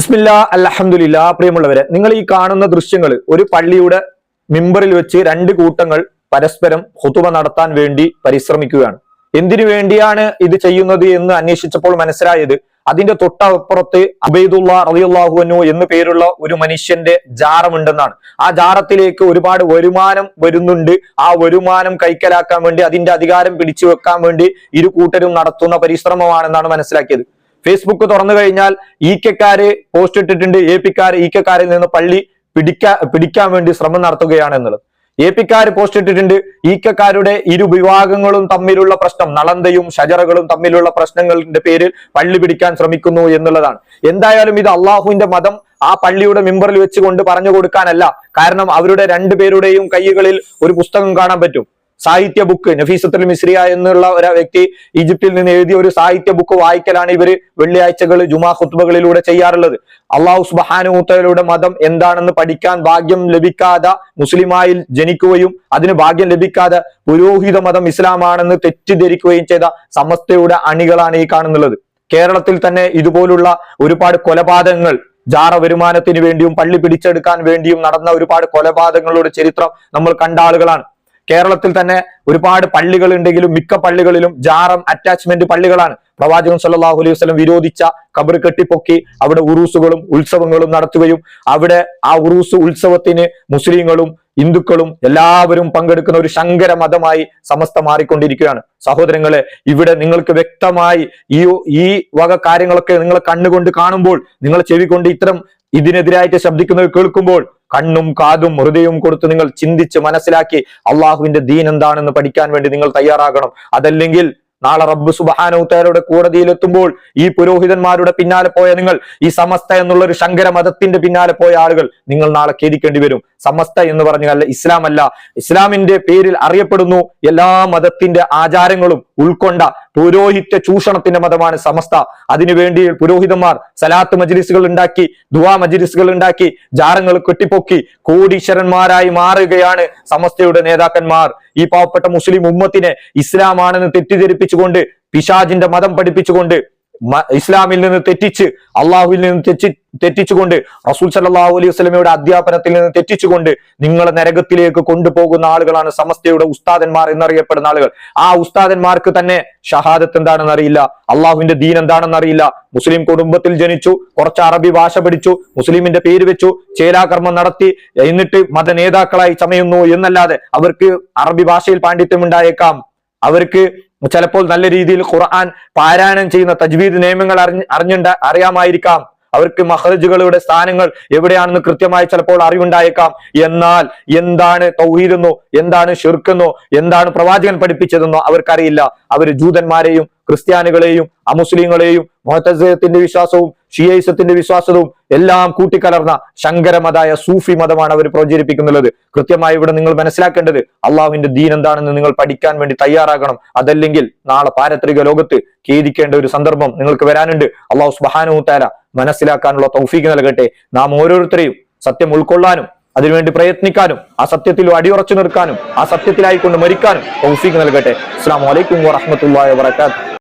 ബിസ്മില്ല അലഹമുല്ല പ്രിയമുള്ളവരെ നിങ്ങൾ ഈ കാണുന്ന ദൃശ്യങ്ങൾ ഒരു പള്ളിയുടെ മിമ്പറിൽ വെച്ച് രണ്ട് കൂട്ടങ്ങൾ പരസ്പരം ഹുതുബ നടത്താൻ വേണ്ടി പരിശ്രമിക്കുകയാണ്. എന്തിനു വേണ്ടിയാണ് ഇത് ചെയ്യുന്നത് എന്ന് അന്വേഷിച്ചപ്പോൾ മനസ്സിലായത് അതിന്റെ തൊട്ടപ്പുറത്ത് അബൈദുള്ള റബിയുള്ളാഹുവനു എന്ന് പേരുള്ള ഒരു മനുഷ്യന്റെ ജാറമുണ്ടെന്നാണ്. ആ ജാറത്തിലേക്ക് ഒരുപാട് വരുമാനം വരുന്നുണ്ട്. ആ വരുമാനം കൈക്കലാക്കാൻ വേണ്ടി അതിന്റെ അധികാരം പിടിച്ചു വെക്കാൻ വേണ്ടി ഇരു കൂട്ടരും നടത്തുന്ന പരിശ്രമമാണെന്നാണ് മനസ്സിലാക്കിയത്. ഫേസ്ബുക്ക് തുറന്നു കഴിഞ്ഞാൽ ഇ കെക്കാര് പോസ്റ്റ് ഇട്ടിട്ടുണ്ട്. എ പിക്കാര് ഇ കെക്കാരിൽ നിന്ന് പള്ളി പിടിക്കാ പിടിക്കാൻ വേണ്ടി ശ്രമം നടത്തുകയാണ് എന്നുള്ളത്. എ പിക്കാര് പോസ്റ്റ് ഇട്ടിട്ടുണ്ട്. ഇ കെക്കാരുടെ ഇരു വിഭാഗങ്ങളും തമ്മിലുള്ള പ്രശ്നം നളന്തയും ഷജറകളും തമ്മിലുള്ള പ്രശ്നങ്ങളുടെ പേരിൽ പള്ളി പിടിക്കാൻ ശ്രമിക്കുന്നു എന്നുള്ളതാണ്. എന്തായാലും ഇത് അള്ളാഹുവിന്റെ മതം ആ പള്ളിയുടെ മിമ്പറിൽ വെച്ചുകൊണ്ട് പറഞ്ഞു കൊടുക്കാനല്ല. കാരണം അവരുടെ രണ്ടുപേരുടെയും കൈകളിൽ ഒരു പുസ്തകം കാണാൻ പറ്റും. സാഹിത്യ ബുക്ക് നഫീസത്തുൽ മിസ്രിയ എന്നുള്ള ഒരു വ്യക്തി ഈജിപ്തിൽ നിന്ന് എഴുതിയ ഒരു സാഹിത്യ ബുക്ക് വായിക്കലാണ് ഇവർ വെള്ളിയാഴ്ചകൾ ജുമാ ഖുത്ബകളിലൂടെ ചെയ്യാറുള്ളത്. അള്ളാഹു സുബാനുത്തലയുടെ മതം എന്താണെന്ന് പഠിക്കാൻ ഭാഗ്യം ലഭിക്കാതെ മുസ്ലിമായി ജനിക്കുകയും അതിന് ഭാഗ്യം ലഭിക്കാതെ പുരോഹിത മതം ഇസ്ലാമാണെന്ന് തെറ്റിദ്ധരിക്കുകയും ചെയ്ത സമസ്തയുടെ അണികളാണ് ഈ കാണുന്നുള്ളത്. കേരളത്തിൽ തന്നെ ഇതുപോലുള്ള ഒരുപാട് കൊലപാതകങ്ങൾ ജാറ വരുമാനത്തിന് വേണ്ടിയും പള്ളി പിടിച്ചെടുക്കാൻ വേണ്ടിയും നടന്ന ഒരുപാട് കൊലപാതകങ്ങളുടെ ചരിത്രം നമ്മൾ കണ്ട ആളുകളാണ്. കേരളത്തിൽ തന്നെ ഒരുപാട് പള്ളികൾ ഉണ്ടെങ്കിലും മിക്ക പള്ളികളിലും ജാറം അറ്റാച്ച്മെന്റ് പള്ളികളാണ്. പ്രവാചകൻ സല്ലാഹു അലൈഹി വസ്ലം വിരോധിച്ച കബർ കെട്ടിപ്പൊക്കി അവിടെ ഉറൂസുകളും ഉത്സവങ്ങളും നടത്തുകയും അവിടെ ആ ഉറൂസ് ഉത്സവത്തിന് മുസ്ലിങ്ങളും ഹിന്ദുക്കളും എല്ലാവരും പങ്കെടുക്കുന്ന ഒരു ശങ്കര മതമായി സമസ്ത മാറിക്കൊണ്ടിരിക്കുകയാണ്. സഹോദരങ്ങളെ ഇവിടെ നിങ്ങൾക്ക് വ്യക്തമായി ഈ ഈ വക കാര്യങ്ങളൊക്കെ നിങ്ങൾ കണ്ണുകൊണ്ട് കാണുമ്പോൾ നിങ്ങൾ ചെവി കൊണ്ട് ഇത്തരം ഇതിനെതിരായിട്ട് ശബ്ദിക്കുന്നത് കേൾക്കുമ്പോൾ കണ്ണും കാതും ഹൃദയവും കൊടുത്ത് നിങ്ങൾ ചിന്തിച്ച് മനസ്സിലാക്കി അള്ളാഹുവിന്റെ ദീൻ എന്താണെന്ന് പഠിക്കാൻ വേണ്ടി നിങ്ങൾ തയ്യാറാകണം. അതല്ലെങ്കിൽ നാളെ റബ്ബ് സുബാനോത്തയുടെ കോടതിയിലെത്തുമ്പോൾ ഈ പുരോഹിതന്മാരുടെ പിന്നാലെ പോയ നിങ്ങൾ ഈ സമസ്ത എന്നുള്ള ഒരു ശങ്കര മതത്തിന്റെ പിന്നാലെ പോയ ആളുകൾ നിങ്ങൾ നാളെ ഖേദിക്കേണ്ടി വരും. സമസ്ത എന്ന് പറഞ്ഞാൽ ഇസ്ലാം അല്ല. ഇസ്ലാമിന്റെ പേരിൽ അറിയപ്പെടുന്നു എല്ലാ മതത്തിന്റെ ആചാരങ്ങളും ഉൾക്കൊണ്ട പുരോഹിത്യ ചൂഷണത്തിന്റെ മതമാണ് സമസ്ത. അതിനുവേണ്ടി പുരോഹിതന്മാർ സലാത്ത് മജിലിസുകൾ ഉണ്ടാക്കി ദുവാ മജിലിസുകൾ ഉണ്ടാക്കി ജാറങ്ങൾ കെട്ടിപ്പൊക്കി കോടീശ്വരന്മാരായി മാറുകയാണ് സമസ്തയുടെ നേതാക്കന്മാർ. ഈ പാവപ്പെട്ട മുസ്ലിം ഉമ്മത്തിനെ ഇസ്ലാമാണെന്ന് തെറ്റിദ്ധരിപ്പിച്ചുകൊണ്ട് പിശാജിന്റെ മതം പഠിപ്പിച്ചുകൊണ്ട് ഇസ്ലാമിൽ നിന്ന് തെറ്റിച്ച് അള്ളാഹുവിൽ നിന്ന് തെറ്റി തെറ്റിച്ചുകൊണ്ട് റസൂൽ സല്ലാഹു അലൈഹി വസ്ലമയുടെ അധ്യാപനത്തിൽ നിന്ന് തെറ്റിച്ചുകൊണ്ട് നിങ്ങളെ നരകത്തിലേക്ക് കൊണ്ടുപോകുന്ന ആളുകളാണ് സമസ്തയുടെ ഉസ്താദന്മാർ എന്നറിയപ്പെടുന്ന ആളുകൾ. ആ ഉസ്താദന്മാർക്ക് തന്നെ ഷഹാദത്ത് എന്താണെന്ന് അറിയില്ല അള്ളാഹുവിന്റെ ദീൻ എന്താണെന്ന് അറിയില്ല. മുസ്ലിം കുടുംബത്തിൽ ജനിച്ചു കുറച്ച് അറബി ഭാഷ പഠിച്ചു മുസ്ലിമിന്റെ പേര് വെച്ചു ചേലാകർമ്മം നടത്തി എന്നിട്ട് മത നേതാക്കളായി ചമയുന്നു എന്നല്ലാതെ അവർക്ക് അറബി ഭാഷയിൽ പാണ്ഡിത്യം ഉണ്ടായേക്കാം അവർക്ക് ചിലപ്പോൾ നല്ല രീതിയിൽ ഖുർആൻ പാരായണം ചെയ്യുന്ന തജ്വീദ് നിയമങ്ങൾ അറിഞ്ഞ് അറിഞ്ഞുണ്ട അറിയാമായിരിക്കാം. അവർക്ക് മഹറജുകളുടെ സ്ഥാനങ്ങൾ എവിടെയാണെന്ന് കൃത്യമായി ചിലപ്പോൾ അറിവുണ്ടായേക്കാം. എന്നാൽ എന്താണ് തൗഹീദെന്നോ എന്താണ് ഷിർക്കെന്നോ എന്താണ് പ്രവാചകൻ പഠിപ്പിച്ചതെന്നോ അവർക്കറിയില്ല. അവർ ജൂതന്മാരെയും ക്രിസ്ത്യാനികളെയും അമുസ്ലിങ്ങളെയും മൊഹത്തസത്തിന്റെ വിശ്വാസവും ഷിയൈസത്തിന്റെ വിശ്വാസവും എല്ലാം കൂട്ടിക്കലർന്ന ശങ്കരമതായ സൂഫി മതമാണ് അവർ പ്രചരിപ്പിക്കുന്നുള്ളത് കൃത്യമായി ഇവിടെ നിങ്ങൾ മനസ്സിലാക്കേണ്ടത് അള്ളാഹുവിന്റെ ദീൻ എന്താണെന്ന് നിങ്ങൾ പഠിക്കാൻ വേണ്ടി തയ്യാറാകണം. അതല്ലെങ്കിൽ നാളെ പാരത്രിക ലോകത്ത് ഖേദിക്കേണ്ട ഒരു സന്ദർഭം നിങ്ങൾക്ക് വരാനുണ്ട്. അള്ളാഹു സുബാനുത്താല മനസ്സിലാക്കാനുള്ള തൗഫീക്ക് നൽകട്ടെ. നാം ഓരോരുത്തരെയും സത്യം ഉൾക്കൊള്ളാനും അതിനുവേണ്ടി പ്രയത്നിക്കാനും ആ സത്യത്തിൽ അടിയുറച്ചു നിൽക്കാനും ആ സത്യത്തിലായിക്കൊണ്ട് മരിക്കാനും തൗഫീക്ക് നൽകട്ടെ. അസ്സാം വലൈക്കും വാഹമത്തല്ലാ വാത്തു